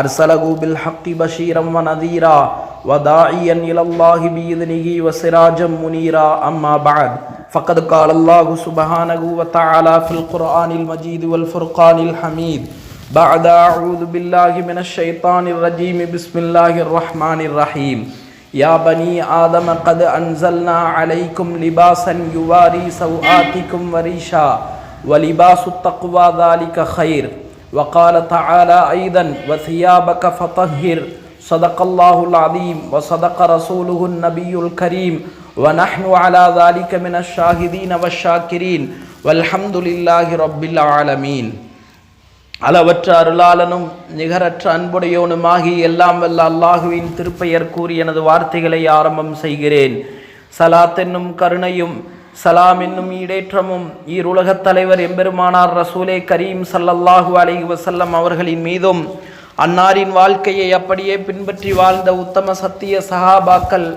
ارسلہ بالحق بشیرا و نذیرا و داعیا اللہ باذنہ و سراجا منیرا اما بعد، فقد قال اللہ سبحانہ و تعالی القرآن المجید والفرقان الحمید بعد اعوذ باللہ من الشیطان الرجیم بسم اللہ الرحمن الرحیم یا بنی آدم، قد انزلنا علیکم لباسا یواری سوآتکم وریشا ولباس التقوى ذلك خیر وقال تعالى أيضا وثيابك فطهر صدق الله العظيم وصدق رسوله النبي الكريم ونحن على ذلك من الشاهدين والشاكرين والحمد لله رب العالمين அளவற்ற அருளாளனும் நிகரற்ற அன்புடையோனுமாகி எல்லாம் வல்ல அல்லாஹுவின் திருப்பெயர் கூறி எனது வார்த்தைகளை ஆரம்பம் செய்கிறேன் சலாத் என்னும் கருணையும் சலாம் என்னும் ஈடேற்றமும் ஈருலகத் தலைவர் எம்பெருமானார் ரசூலே கரீம் சல்லல்லாஹு அலைஹி வசல்லம் அவர்களின் மீதும் அன்னாரின் வாழ்க்கையை அப்படியே பின்பற்றி வாழ்ந்த உத்தம சத்திய சஹாபாக்கள்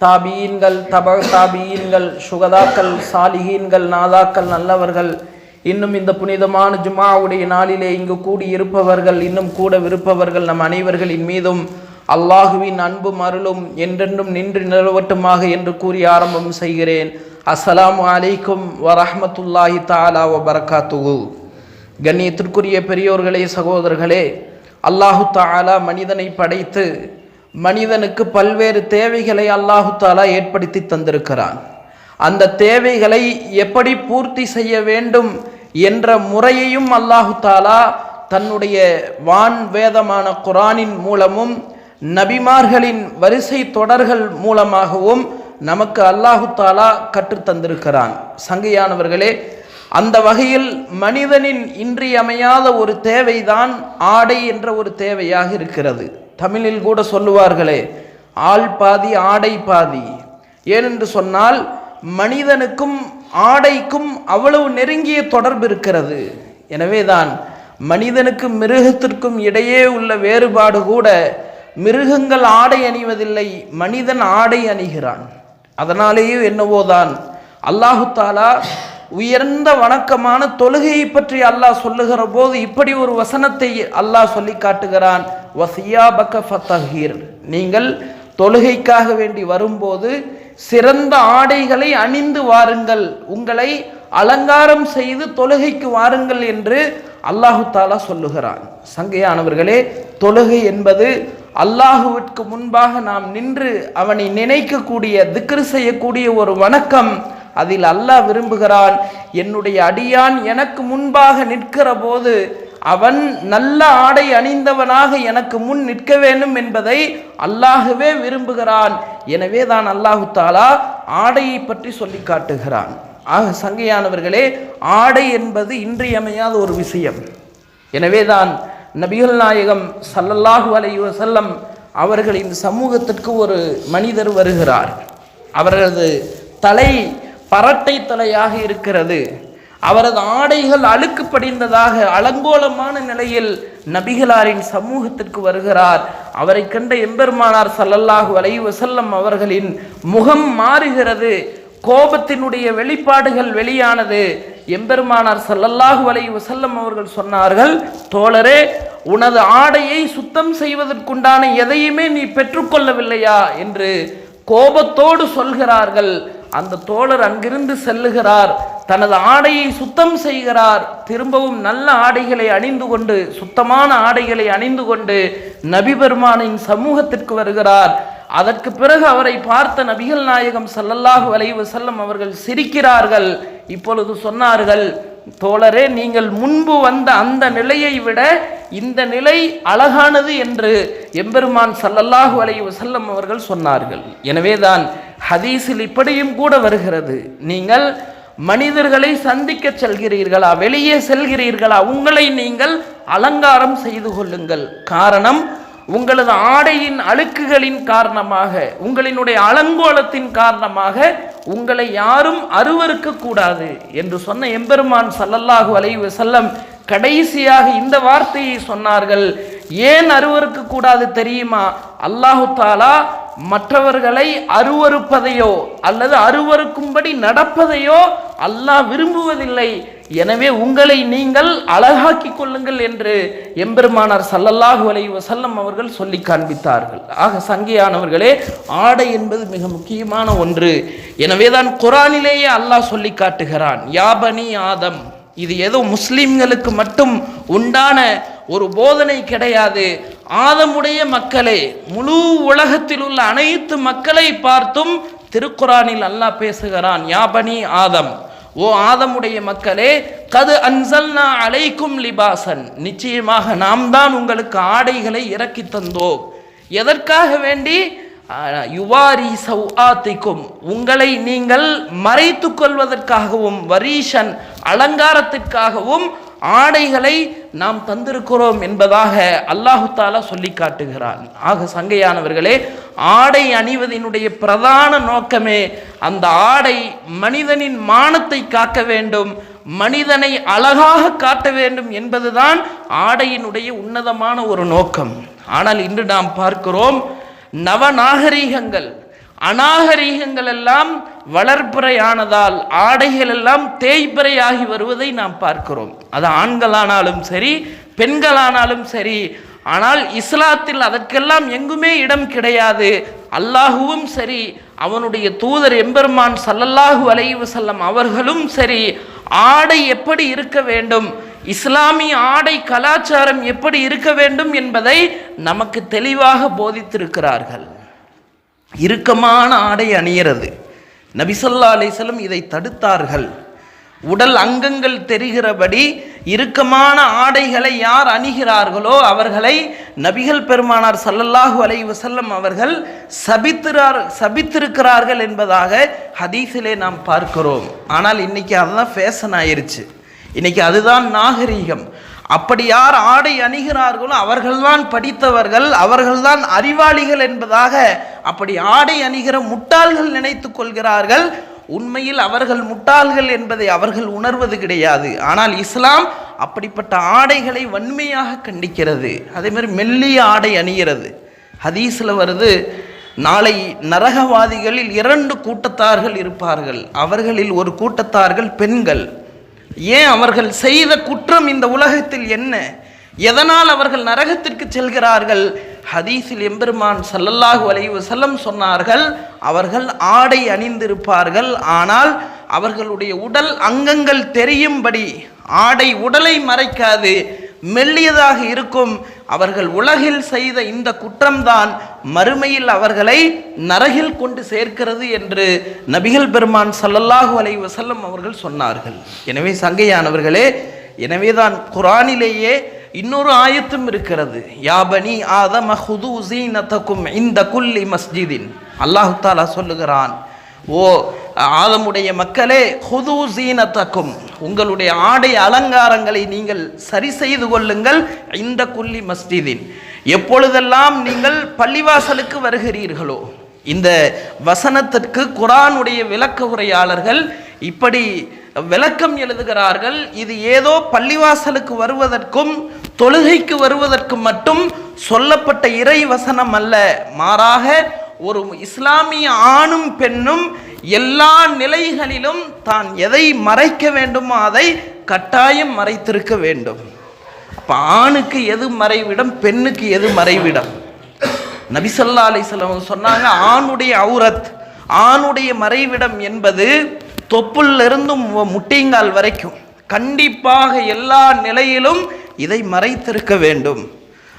தாபீன்கள் தப தாபீன்கள் சுகதாக்கள் சாலிஹீன்கள் நாதாக்கள் நல்லவர்கள் இன்னும் இந்த புனிதமான ஜுமாவுடைய நாளிலே இங்கு கூடி இருப்பவர்கள் இன்னும் கூட விருப்பவர்கள் நம் அனைவர்களின் மீதும் அல்லாஹுவின் அன்பும் அருளும் என்றென்றும் நின்று நிலவட்டுமாக என்று கூறி ஆரம்பம் செய்கிறேன். அஸ்ஸலாமு அலைக்கும் வரஹமத்துல்லாஹி தாலா வ கண்ணியத்திற்குரிய பெரியோர்களே சகோதரர்களே அல்லாஹு தாலா மனிதனை படைத்து மனிதனுக்கு பல்வேறு தேவைகளை அல்லாஹு தாலா ஏற்படுத்தி தந்திருக்கிறான். அந்த தேவைகளை எப்படி பூர்த்தி செய்ய வேண்டும் என்ற முறையையும் அல்லாஹு தாலா தன்னுடைய வான் வேதமான குரானின் மூலமும் நபிமார்களின் வரிசை தொடர்கள் மூலமாகவும் நமக்கு அல்லாஹு தாலா கற்றுத்தந்திருக்கிறான் சங்கையானவர்களே அந்த வகையில் மனிதனின் இன்றியமையாத ஒரு தேவைதான் ஆடை என்ற ஒரு தேவையாக இருக்கிறது. தமிழில் கூட சொல்லுவார்களே ஆள் பாதி ஆடை பாதி. ஏனென்று சொன்னால் மனிதனுக்கும் ஆடைக்கும் அவ்வளவு நெருங்கிய தொடர்பு இருக்கிறது. எனவேதான் மனிதனுக்கும் மிருகத்திற்கும் இடையே உள்ள வேறுபாடு கூட மிருகங்கள் ஆடை அணிவதில்லை மனிதன் ஆடை அணிகிறான். அதனாலேயே என்னவோதான் அல்லாஹு தாலா உயர்ந்த வணக்கமான தொழுகையை பற்றி அல்லாஹ் சொல்லுகிற போது இப்படி ஒரு வசனத்தை அல்லாஹ் சொல்லி காட்டுகிறான். வசியா நீங்கள் தொழுகைக்காக வேண்டி வரும்போது சிறந்த ஆடைகளை அணிந்து வாருங்கள். உங்களை அலங்காரம் செய்து தொழுகைக்கு வாருங்கள் என்று அல்லாஹு தாலா சொல்லுகிறான். சங்கையானவர்களே தொழுகை என்பது அல்லாஹுவிற்கு முன்பாக நாம் நின்று அவனை நினைக்கக்கூடிய திக்ரு செய்யக்கூடிய ஒரு வணக்கம். அதில் அல்லாஹ் விரும்புகிறான் என்னுடைய அடியான் எனக்கு முன்பாக நிற்கிற போது அவன் நல்ல ஆடை அணிந்தவனாக எனக்கு முன் நிற்க வேண்டும் என்பதை அல்லாஹுவே விரும்புகிறான். எனவே தான் அல்லாஹு தாலா ஆடையை பற்றி சொல்லி காட்டுகிறான். ஆக சங்கையானவர்களே ஆடை என்பது இன்றியமையாத ஒரு விஷயம். எனவே தான் நபிகள் நாயகம் சல்லல்லாஹு அலை செல்லம் அவர்களின் சமூகத்திற்கு ஒரு மனிதர் வருகிறார். அவரது தலை பரட்டை தலையாக இருக்கிறது. அவரது ஆடைகள் அழுக்கு படிந்ததாக அலங்கோலமான நிலையில் நபிகளாரின் சமூகத்திற்கு வருகிறார். அவரை கண்ட எம்பெருமானார் சல்லல்லாஹு அலை செல்லம் அவர்களின் முகம் மாறுகிறது. கோபத்தினுடைய வெளிப்பாடுகள் வெளியானது. எம்பெருமானார் சல்லல்லாஹு அலை வசல்லம் அவர்கள் சொன்னார்கள் தோழரே உனது ஆடையை சுத்தம் செய்வதற்குண்டான எதையுமே நீ பெற்றுக்கொள்ளவில்லையா? என்று கோபத்தோடு சொல்கிறார்கள். அந்த தோழர் அங்கிருந்து செல்லுகிறார். தனது ஆடையை சுத்தம் செய்கிறார். திரும்பவும் நல்ல ஆடைகளை அணிந்து கொண்டு சுத்தமான ஆடைகளை அணிந்து கொண்டு நபி பெருமானின் சமூகத்திற்கு வருகிறார். அதற்கு பிறகு அவரை பார்த்த நபிகள் நாயகம் சல்லல்லாஹு வலைவு செல்லம் அவர்கள் சிரிக்கிறார்கள். இப்பொழுது சொன்னார்கள் தோழரே நீங்கள் முன்பு வந்த அந்த நிலையை விட இந்த நிலை அழகானது என்று எம்பெருமான் சல்லல்லாஹு வலைவு செல்லம் அவர்கள் சொன்னார்கள். எனவேதான் ஹதீஸில் இப்படியும் கூட வருகிறது நீங்கள் மனிதர்களை சந்திக்க செல்கிறீர்களா? வெளியே செல்கிறீர்களா? உங்களை நீங்கள் அலங்காரம் செய்து கொள்ளுங்கள். காரணம் உங்களது ஆடையின் அழுக்குகளின் காரணமாக உங்களினுடைய அலங்கோலத்தின் காரணமாக உங்களை யாரும் அருவருக்க கூடாது என்று சொன்ன எம்பெருமான் சல்லல்லாஹு அலைவு செல்லம் கடைசியாக இந்த வார்த்தையை சொன்னார்கள். ஏன் அருவருக்க கூடாது தெரியுமா? அல்லாஹு தாலா மற்றவர்களை அருவறுப்பதையோ அல்லது அருவறுக்கும்படி நடப்பதையோ அல்லாஹ் விரும்புவதில்லை. எனவே உங்களை நீங்கள் அழகாக்கிக் கொள்ளுங்கள் என்று எம்பெருமானார் சல்லல்லாஹு அலைஹி வசல்லம் அவர்கள் சொல்லி காண்பித்தார்கள். ஆக சங்கியானவர்களே ஆடை என்பது மிக முக்கியமான ஒன்று. எனவேதான் குரானிலேயே அல்லாஹ் சொல்லி காட்டுகிறான் யாபனி ஆதம். இது ஏதோ முஸ்லிம்களுக்கு மட்டும் உண்டான ஒரு போதனை கிடையாது. ஆதமுடைய மக்களே முழு உலகத்தில் உள்ள அனைத்து மக்களை பார்த்தும் திருக்குரானில் அல்லாஹ் பேசுகிறான் யாபனி ஆதம். ஓ ஆதமுடைய மக்களே கது அன்சல்னா அலைக்கும் லிபாசன். நிச்சயமாக நாம் தான் உங்களுக்கு ஆடைகளை இறக்கி தந்தோம். எதற்காக வேண்டி? யுவாரி சௌஆத்திக்கும். உங்களை நீங்கள் மறைத்து கொள்வதற்காகவும் வரீஷன் அலங்காரத்திற்காகவும் ஆடைகளை நாம் தந்திருக்கிறோம் என்பதாக அல்லாஹு தாலா சொல்லி காட்டுகிறான். ஆக சங்கையானவர்களே ஆடை அணிவதினுடைய பிரதான நோக்கமே அந்த ஆடை மனிதனின் மானத்தை காக்க வேண்டும் மனிதனை அழகாக காட்ட வேண்டும் என்பதுதான் ஆடையினுடைய உன்னதமான ஒரு நோக்கம். ஆனால் இன்று நாம் பார்க்கிறோம் நவநாகரீகங்கள் அநாகரீகங்கள் எல்லாம் வளர்ப்புறையானதால் ஆடைகள் எல்லாம் தேய்பிறையாகி வருவதை நாம் பார்க்கிறோம். அது ஆண்களானாலும் சரி பெண்களானாலும் சரி. ஆனால் இஸ்லாத்தில் அதற்கெல்லாம் எங்குமே இடம் கிடையாது. அல்லாஹுவும் சரி அவனுடைய தூதர் எம்பெருமான் சல்லல்லாஹு அலைவு செல்லம் அவர்களும் சரி ஆடை எப்படி இருக்க வேண்டும் இஸ்லாமிய ஆடை கலாச்சாரம் எப்படி இருக்க வேண்டும் என்பதை நமக்கு தெளிவாக போதித்திருக்கிறார்கள். இறுக்கமான ஆடை அணியிறது. நபிசல்லா அலிசல்லம் இதை தடுத்தார்கள். உடல் அங்கங்கள் தெரிகிறபடி இறுக்கமான ஆடைகளை யார் அணிகிறார்களோ அவர்களை நபிகள் பெருமானார் சல்லல்லாஹு அலை வசல்லம் அவர்கள் சபித்திரார் சபித்திருக்கிறார்கள் என்பதாக ஹதீஸிலே நாம் பார்க்கிறோம். ஆனால் இன்னைக்கு அதுதான் ஃபேஷன் ஆயிருச்சு. இன்னைக்கு அதுதான் நாகரீகம். அப்படி யார் ஆடை அணிகிறார்களோ அவர்கள்தான் படித்தவர்கள் அவர்கள்தான் அறிவாளிகள் என்பதாக அப்படி ஆடை அணிகிற முட்டாள்கள் நினைத்து கொள்கிறார்கள். உண்மையில் அவர்கள் முட்டாள்கள் என்பதை அவர்கள் உணர்வது கிடையாது. ஆனால் இஸ்லாம் அப்படிப்பட்ட ஆடைகளை வன்மையாக கண்டிக்கிறது. அதே மாதிரி மெல்லிய ஆடை அணிகிறது. ஹதீஸில் வருது நாளை நரகவாதிகளில் இரண்டு கூட்டத்தார்கள் இருப்பார்கள். அவர்களில் ஒரு கூட்டத்தார்கள் பெண்கள். ஏன் அவர்கள் செய்த குற்றம் இந்த உலகத்தில் என்ன? எதனால் அவர்கள் நரகத்திற்கு செல்கிறார்கள்? ஹதீஸில் எம்பெருமான் சல்லல்லாஹு அலைவு செல்லம் சொன்னார்கள் அவர்கள் ஆடை அணிந்திருப்பார்கள் ஆனால் அவர்களுடைய உடல் அங்கங்கள் தெரியும்படி ஆடை உடலை மறைக்காது மெல்லியதாக இருக்கும். அவர்கள் உலகில் செய்த இந்த குற்றம்தான் மறுமையில் அவர்களை நரகில் கொண்டு சேர்க்கிறது என்று நபிகள் பெருமான் சல்லல்லாஹு அலைஹி செல்லம் அவர்கள் சொன்னார்கள். எனவே சங்கையானவர்களே எனவேதான் குரானிலேயே இன்னொரு ஆயத்தும் இருக்கிறது. யாபனி ஆதம ஹுது ஜீனத்தக்கும் இந்த குல்லி மஸ்ஜிதின். அல்லாஹு தாலா சொல்லுகிறான் ஓ ஆதமுடைய மக்களே ஹுது ஜீனத்தக்கும் உங்களுடைய ஆடை அலங்காரங்களை நீங்கள் சரி செய்து கொள்ளுங்கள் இந்த குல்லி மஸ்ஜிதின். எப்பொழுதெல்லாம் நீங்கள் பள்ளிவாசலுக்கு வருகிறீர்களோ இந்த வசனத்திற்கு குரானுடைய விளக்க உரையாளர்கள் இப்படி விளக்கம் எழுதுகிறார்கள் இது ஏதோ பள்ளிவாசலுக்கு வருவதற்கும் தொழுகைக்கு வருவதற்கு மட்டும் சொல்லப்பட்ட இறை வசனம் அல்ல. மாறாக ஒரு இஸ்லாமிய ஆணும் பெண்ணும் எல்லா நிலைகளிலும் தான் எதை மறைக்க வேண்டுமோ அதை கட்டாயம் மறைத்திருக்க வேண்டும். அப்ப ஆணுக்கு எது மறைவிடம் பெண்ணுக்கு எது மறைவிடம்? நபிசல்லா அலிஸ்லாம் சொன்னாங்க ஆணுடைய அவுரத் ஆணுடைய மறைவிடம் என்பது தொப்புள்ள முட்டிங்கால் வரைக்கும். கண்டிப்பாக எல்லா நிலையிலும் இதை மறைத்திருக்க வேண்டும்.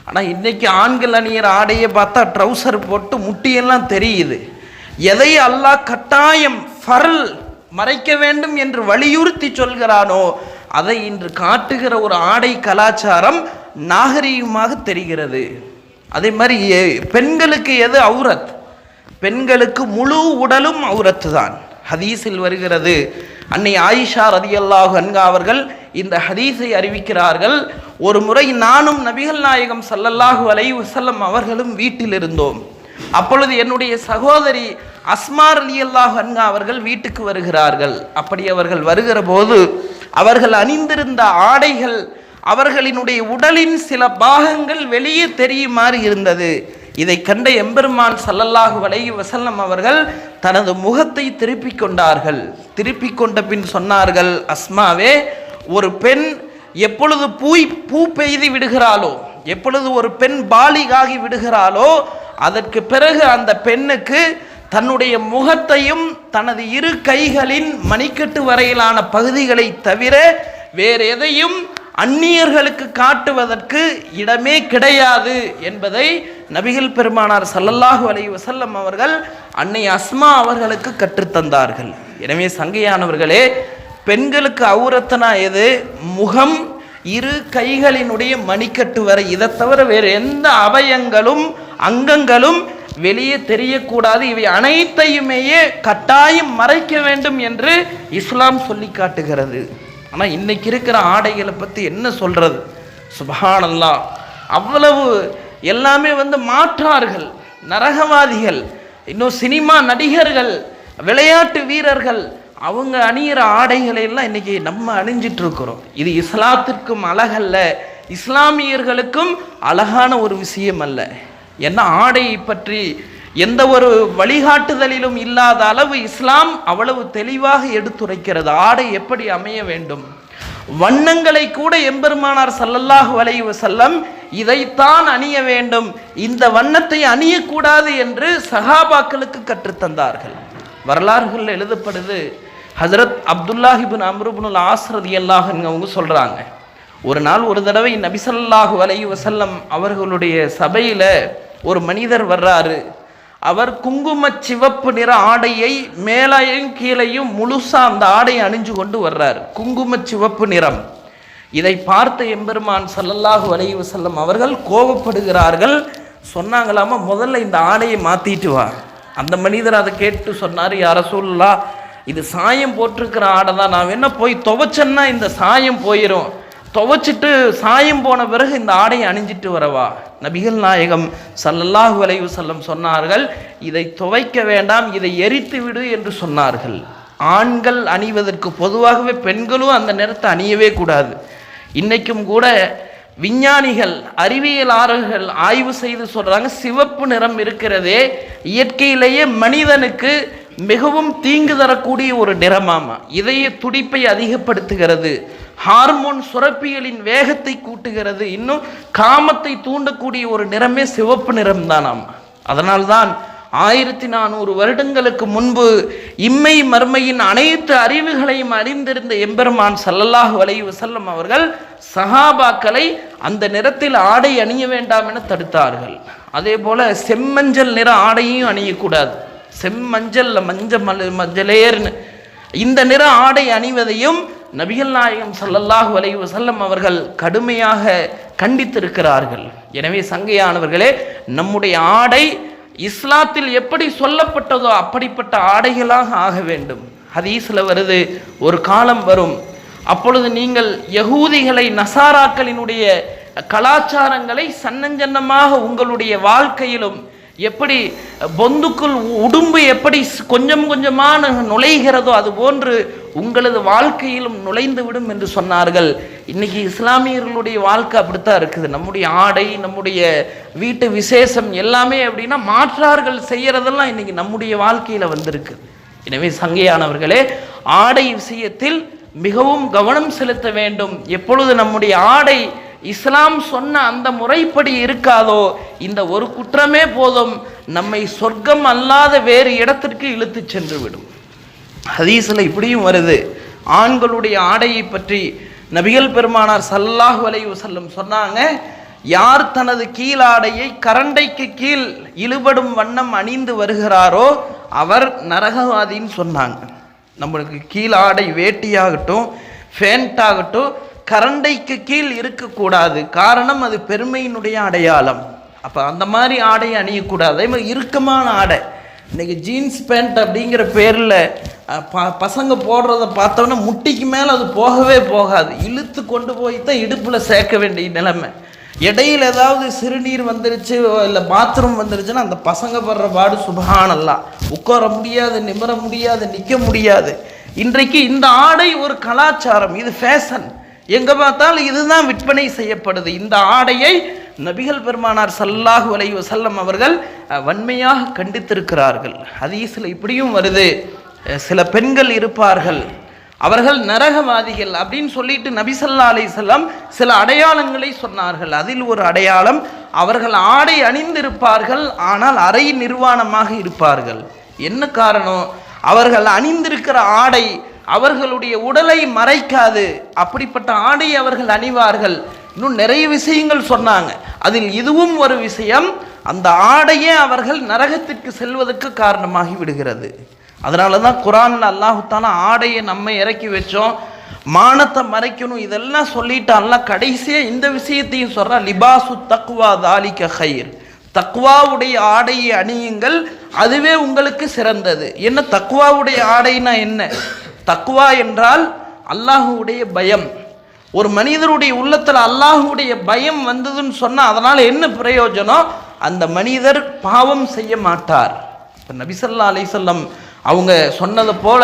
ஆனால் இன்றைக்கி ஆண்கள் அணியிற ஆடையை பார்த்தா ட்ரௌசர் போட்டு முட்டியெல்லாம் தெரியுது. எதை அல்லாஹ் கட்டாயம் ஃபரல் மறைக்க வேண்டும் என்று வலியுறுத்தி சொல்கிறானோ அதை இன்று காட்டுகிற ஒரு ஆடை கலாச்சாரம் நாகரீகமாக தெரிகிறது. அதே மாதிரி பெண்களுக்கு எது அவுரத் பெண்களுக்கு முழு உடலும் அவுரத்து தான் ஹதீஸில் வருகிறது அன்னை ஆயிஷா ரதியல்லாஹ் அன்கா அவர்கள் இந்த ஹதீஸை அறிவிக்கிறார்கள். ஒரு முறை நானும் நபிகள் நாயகம் சல்லல்லாஹு அலை வசல்லம் அவர்களும் வீட்டில் இருந்தோம் அப்பொழுது என்னுடைய சகோதரி அஸ்மார் அலி அல்லாஹ் அவர்கள் வீட்டுக்கு வருகிறார்கள். அப்படி அவர்கள் வருகிற போது அவர்கள் அணிந்திருந்த ஆடைகள் அவர்களினுடைய உடலின் சில பாகங்கள் வெளியே தெரியுமாறு இருந்தது. இதை கண்ட எம்பெருமான் சல்லல்லாஹு அலைஹி வசல்லம் அவர்கள் தனது முகத்தை திருப்பிக் கொண்டார்கள். திருப்பிக் கொண்ட பின் சொன்னார்கள் அஸ்மாவே ஒரு பெண் எப்பொழுது பூய் பூ பெய்து விடுகிறாளோ எப்பொழுது ஒரு பெண் பாலிகாகி விடுகிறாளோ அதற்கு பிறகு அந்த பெண்ணுக்கு தன்னுடைய முகத்தையும் தனது இரு கைகளின் மணிக்கட்டு வரையிலான பகுதிகளை தவிர வேறு எதையும் அந்நியர்களுக்கு காட்டுவதற்கு இடமே கிடையாது என்பதை நபிகள் பெருமானார் சல்லல்லாஹு அலைஹி வசல்லம் அவர்கள் அன்னை அஸ்மா அவர்களுக்கு கற்றுத்தந்தார்கள். எனவே சங்கையானவர்களே பெண்களுக்கு அவுரத்தனா எது? முகம் இரு கைகளினுடைய மணிக்கட்டு வரை. இதை தவிர வேறு எந்த அவயங்களும் அங்கங்களும் வெளியே தெரியக்கூடாது. இவை அனைத்தையுமேயே கட்டாயம் மறைக்க வேண்டும் என்று இஸ்லாம் சொல்லி காட்டுகிறது. ஆனால் இன்னைக்கு இருக்கிற ஆடைகளை பற்றி என்ன சொல்றது? சுபஹானல்லாஹ் அவ்வளவு எல்லாமே வந்து மாற்றார்கள் நரகவாதிகள் இன்னும் சினிமா நடிகர்கள் விளையாட்டு வீரர்கள் அவங்க அணியிற ஆடைகளை எல்லாம் இன்னைக்கு நம்ம அணிஞ்சிட்டு இருக்கிறோம். இது இஸ்லாத்திற்கும் அழகல்ல இஸ்லாமியர்களுக்கும் அழகான ஒரு விஷயம் அல்ல. ஏன்னா ஆடையை பற்றி எந்த ஒரு வழிகாட்டுதலிலும் இல்லாத அளவு இஸ்லாம் அவ்வளவு தெளிவாக எடுத்துரைக்கிறது. ஆடை எப்படி அமைய வேண்டும்? வண்ணங்களை கூட எம்பெருமானார் சல்லல்லாஹு அலைஹி செல்லம் இதைத்தான் அணிய வேண்டும். இந்த வண்ணத்தை அணியக்கூடாது என்று சகாபாக்களுக்கு கற்றுத்தந்தார்கள். வரலாறுகள் எழுதப்படுது ஹசரத் அப்துல்லாஹிபின் அம்ருபுனுல் ஆஸ்ரதி அல்லாஹ் அவங்க சொல்கிறாங்க ஒரு நாள் ஒரு தடவை நபிசல்லாஹு அலை வசல்லம் அவர்களுடைய சபையில் ஒரு மனிதர் வர்றாரு. அவர் குங்கும சிவப்பு நிற ஆடையை மேலையும் கீழையும் முழுசா அந்த ஆடையை அணிஞ்சு கொண்டு வர்றார். குங்கும சிவப்பு நிறம். இதை பார்த்த எம்பெருமான் சல்லல்லாஹு அலை வசல்லம் அவர்கள் கோபப்படுகிறார்கள் சொன்னாங்களாமா முதல்ல இந்த ஆடையை மாத்திட்டு வா. அந்த மனிதர் அதை கேட்டு சொன்னார் யார சொல்லா இது சாயம் போட்டிருக்கிற ஆடை தான். நான் என்ன போய் துவைச்சேன்னா இந்த சாயம் போயிடும் துவைச்சிட்டு சாயம் போன பிறகு இந்த ஆடையை அணிஞ்சிட்டு வரவா? நபிகள் நாயகம் சல்லல்லாஹு அலைஹி செல்லம் சொன்னார்கள் இதை துவைக்க வேண்டாம் இதை எரித்து விடு என்று சொன்னார்கள். ஆண்கள் அணிவதற்கு பொதுவாகவே பெண்களும் அந்த நிறத்தை அணியவே கூடாது. இன்றைக்கும் கூட விஞ்ஞானிகள் அறிவியலாளர்கள் ஆய்வு செய்து சொல்கிறாங்க சிவப்பு நிறம் இருக்கிறதே இயற்கையிலேயே மனிதனுக்கு மிகவும் தீங்கு தரக்கூடிய ஒரு நிறமாமா. இதய துடிப்பை அதிகப்படுத்துகிறது. ஹார்மோன் சுரப்பிகளின் வேகத்தை கூட்டுகிறது. இன்னும் காமத்தை தூண்டக்கூடிய ஒரு நிறமே சிவப்பு நிறம் தானாம் அதனால்தான் ஆயிரத்தி நானூறு வருடங்களுக்கு முன்பு இம்மை மர்மையின் அனைத்து அறிவுகளையும் அறிந்திருந்த எம்பெருமான் சல்லல்லாஹ் வலையு வசல்லம் அவர்கள் சஹாபாக்களை அந்த நிறத்தில் ஆடை அணிய வேண்டாம் என தடுத்தார்கள். அதே போல செம்மஞ்சள் நிற ஆடையும் அணியக்கூடாது. செம்மஞ்சளில் மஞ்ச மல மஞ்சளேர்னு. இந்த நிற ஆடை அணிவதையும் நபிகள் நாயகம் சல்லல்லாஹு அலைஹி வஸல்லம் அவர்கள் கடுமையாக கண்டித்திருக்கிறார்கள். எனவே சங்கையானவர்களே நம்முடைய ஆடை இஸ்லாத்தில் எப்படி சொல்லப்பட்டதோ அப்படிப்பட்ட ஆடைகளாக ஆக வேண்டும். ஹதீஸில் வருது ஒரு காலம் வரும். அப்பொழுது நீங்கள் யகூதிகளை நசாராக்களினுடைய கலாச்சாரங்களை சன்னஞ்சன்னமாக உங்களுடைய வாழ்க்கையிலும் எப்படி பொந்துக்குள் உடும்பு எப்படி கொஞ்சம் கொஞ்சமாக நுழைகிறதோ அது போன்று உங்களது வாழ்க்கையிலும் நுழைந்து விடும் என்று சொன்னார்கள். இன்னைக்கு இஸ்லாமியர்களுடைய வாழ்க்கை அப்படித்தான் இருக்குது. நம்முடைய ஆடை நம்முடைய வீட்டு விசேஷம் எல்லாமே அப்படின்னா மாற்றார்கள் செய்யறதெல்லாம் இன்னைக்கு நம்முடைய வாழ்க்கையில வந்திருக்கு. எனவே சங்கையானவர்களே ஆடை விஷயத்தில் மிகவும் கவனம் செலுத்த வேண்டும். எப்பொழுது நம்முடைய ஆடை இஸ்லாம் சொன்ன அந்த முறைப்படி இருக்காதோ இந்த ஒரு குற்றமே போதும் நம்மை சொர்க்கம் அல்லாத வேறு இடத்திற்கு இழுத்து சென்று விடும் ஹதீஸில் இப்படியும் வருது. ஆண்களுடைய ஆடையை பற்றி நபிகள் பெருமானார் சல்லாஹ் வலைவு செல்லும் சொன்னாங்க யார் தனது கீழாடையை கரண்டைக்கு கீழ் இழுபடும் வண்ணம் அணிந்து வருகிறாரோ அவர் நரகவாதின்னு சொன்னாங்க. நம்மளுக்கு கீழாடை வேட்டியாகட்டும் ஃபேண்ட் ஆகட்டும் கரண்டைக்கு கீழ் இருக்கக்கூடாது. காரணம் அது பெருமையினுடைய அடையாளம். அப்போ அந்த மாதிரி ஆடையை அணியக்கூடாது. அதே மாதிரி இறுக்கமான ஆடை. இன்றைக்கி ஜீன்ஸ் பேண்ட் அப்படிங்கிற பேரில் ப பசங்க போடுறத பார்த்தோன்னா முட்டிக்கு மேலே அது போகவே போகாது. இழுத்து கொண்டு போய் தான் இடுப்பில் சேர்க்க வேண்டிய நிலைமை. இடையில் ஏதாவது சிறுநீர் வந்துருச்சு இல்லை பாத்ரூம் வந்துருச்சுன்னா அந்த பசங்க படுற பாடு சுபகானல்லாம் உட்கார முடியாது நிமிர முடியாது நிற்க முடியாது. இன்றைக்கு இந்த ஆடை ஒரு கலாச்சாரம். இது ஃபேஷன் எங்கே பார்த்தாலும் இதுதான் விற்பனை செய்யப்படுது. இந்த ஆடையை நபிகள் பெருமானார் சல்லாஹு அலைஹி வசல்லம் அவர்கள் வன்மையாக கண்டித்திருக்கிறார்கள். அதீசில் இப்படியும் வருது. சில பெண்கள் இருப்பார்கள். அவர்கள் நரகவாதிகள் அப்படின்னு சொல்லிட்டு நபி ஸல்லல்லாஹு செல்லம் சில அடையாளங்களை சொன்னார்கள். அதில் ஒரு அடையாளம் அவர்கள் ஆடை அணிந்திருப்பார்கள் ஆனால் அறை நிர்வாணமாக இருப்பார்கள். என்ன காரணம்? அவர்கள் அணிந்திருக்கிற ஆடை அவர்களுடைய உடலை மறைக்காது. அப்படிப்பட்ட ஆடை அவர்கள் அணிவார்கள். இன்னும் நிறைய விஷயங்கள் சொன்னாங்க. அதில் இதுவும் ஒரு விஷயம். அந்த ஆடையே அவர்கள் நரகத்திற்கு செல்வதற்கு காரணமாகி விடுகிறது. அதனால தான் குரானில் அல்லாஹுத்தான ஆடையை நம்ம இறக்கி வச்சோம். மானத்தை மறைக்கணும். இதெல்லாம் சொல்லிட்டு கடைசியாக இந்த விஷயத்தையும் சொல்கிறான் லிபாசு தக்வா தாலிக ஹயிர் தக்வாவுடைய ஆடையை அணியுங்கள். அதுவே உங்களுக்கு சிறந்தது. என்ன தக்வாவுடைய ஆடைனா என்ன? தக்குவா என்றால் அல்லாஹுடைய பயம். ஒரு மனிதருடைய உள்ளத்தில் அல்லாஹுடைய பயம் வந்ததுன்னு சொன்னால் அதனால் என்ன பிரயோஜனம்? அந்த மனிதர் பாவம் செய்ய மாட்டார். இப்போ நபிசல்லா அலிசல்லம் அவங்க சொன்னது போல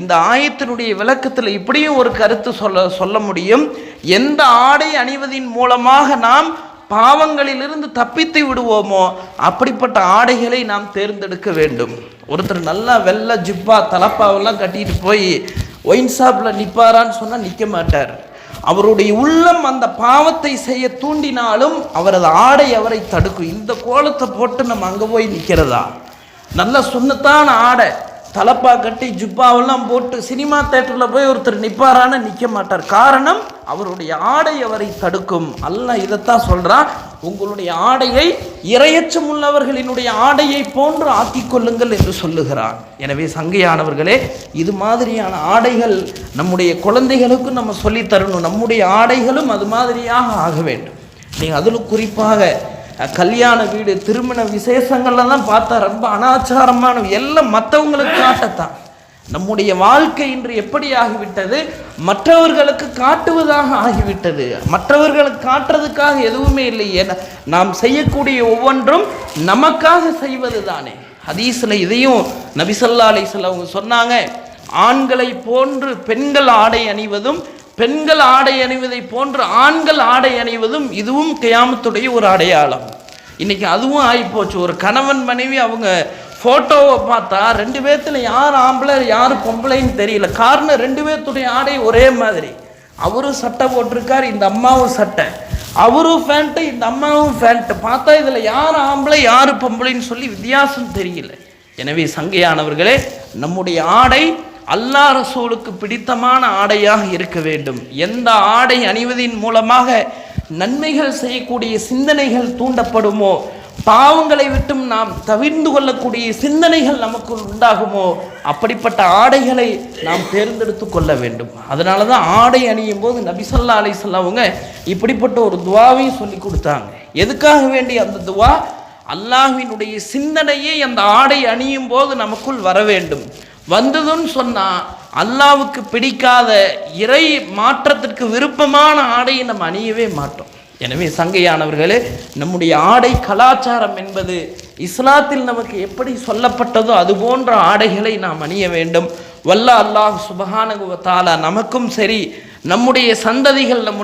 இந்த ஆயத்தினுடைய விளக்கத்தில் இப்படியும் ஒரு கருத்து சொல்ல சொல்ல முடியும். எந்த ஆடை அணிவதின் மூலமாக நாம் பாவங்களிலிருந்து தப்பித்து விடுவோமோ அப்படிப்பட்ட ஆடைகளை நாம் தேர்ந்தெடுக்க வேண்டும். ஒருத்தர் நல்லா வெள்ளை ஜிப்பா தலப்பாவெல்லாம் கட்டிட்டு போய் ஒயின் ஷாப்பில் நிற்பாரான்னு சொன்னால் நிற்க மாட்டார். அவருடைய உள்ளம் அந்த பாவத்தை செய்ய தூண்டினாலும் அவரது ஆடை அவரை தடுக்கும். இந்த கோலத்தை போட்டு நம்ம அங்கே போய் நிற்கிறதா நல்ல சுண்ணத்தான ஆடை. தலப்பா கட்டி ஜுப்பாவெல்லாம் போட்டு சினிமா தேட்டரில் போய் ஒருத்தர் நிற்பாரான்னு நிற்க மாட்டார். காரணம் அவருடைய ஆடை அவரை தடுக்கும். அல்ல இதைத்தான் சொல்கிறான் உங்களுடைய ஆடையை இரையச்சம் உள்ளவர்களினுடைய ஆடையை போன்று ஆக்கிக்கொள்ளுங்கள் என்று சொல்லுகிறான். எனவே சங்கையானவர்களே இது மாதிரியான ஆடைகள் நம்முடைய குழந்தைகளுக்கும் நம்ம சொல்லித் தரணும். நம்முடைய ஆடைகளும் அது மாதிரியாக ஆக வேண்டும். நீங்கள் அதில் குறிப்பாக கல்யாண வீடு திருமண விசேஷங்கள்ல தான் பார்த்தா ரொம்ப அனாச்சாரமான எல்லாம் மற்றவங்களுக்கு காட்டத்தான். நம்முடைய வாழ்க்கை இன்று எப்படி ஆகிவிட்டது? மற்றவர்களுக்கு காட்டுவதாக ஆகிவிட்டது. மற்றவர்களுக்கு காட்டுறதுக்காக எதுவுமே இல்லை. ஏன்னா நாம் செய்யக்கூடிய ஒவ்வொன்றும் நமக்காக செய்வது தானே ஹதீஸில் இதையும் நபிசல்லா அலிஸ்ல அவங்க சொன்னாங்க. ஆண்களை போன்று பெண்கள் ஆடை அணிவதும் பெண்கள் ஆடை அணிவதை போன்று ஆண்கள் ஆடை அணிவதும் இதுவும் கியாமத்துடைய ஒரு அடையாளம். இன்னைக்கு அதுவும் ஆகிப்போச்சு ஒரு கணவன் மனைவி அவங்க ஃபோட்டோவை பார்த்தா ரெண்டு பேர்த்துல யார் ஆம்பளை யார் பொம்பளைன்னு தெரியல. காரணம் ரெண்டு பேர்த்துடைய ஆடை ஒரே மாதிரி. அவரும் சட்டை போட்டிருக்கார் இந்த அம்மாவும் சட்டை. அவரும் ஃபேண்ட்டு இந்த அம்மாவும் ஃபேண்ட்டு பார்த்தா இதில் யார் ஆம்பளை யார் பொம்பளைன்னு சொல்லி வித்தியாசம் தெரியல. எனவே சங்கையானவர்களே நம்முடைய ஆடை அல்லா ரசூலுக்கு பிடித்தமான ஆடையாக இருக்க வேண்டும். எந்த ஆடை அணிவதின் மூலமாக நன்மைகள் செய்யக்கூடிய சிந்தனைகள் தூண்டப்படுமோ பாவங்களை விட்டும் நாம் தவிர்ந்து கொள்ளக்கூடிய சிந்தனைகள் நமக்குள் உண்டாகுமோ அப்படிப்பட்ட ஆடைகளை நாம் தேர்ந்தெடுத்து கொள்ள வேண்டும். அதனால தான் ஆடை அணியும் போது நபிசல்லா அலை அவங்க இப்படிப்பட்ட ஒரு துவாவையும் சொல்லி கொடுத்தாங்க. எதுக்காக வேண்டி அந்த துவா? அல்லாஹினுடைய சிந்தனையே அந்த ஆடை அணியும் போது நமக்குள் வர வேண்டும். வந்ததுன்னு சொன்னால் அல்லாவுக்கு பிடிக்காத இறை மாற்றத்திற்கு விருப்பமான ஆடையை நம்ம அணியவே மாட்டோம். எனவே சங்கையானவர்களே நம்முடைய ஆடை கலாச்சாரம் என்பது இஸ்லாத்தில் நமக்கு எப்படி சொல்லப்பட்டதோ அது போன்ற ஆடைகளை நாம் அணிய வேண்டும். வல்ல அல்லாஹ் சுபஹானகுவ நமக்கும் சரி நம்முடைய சந்ததிகள் நம்முடைய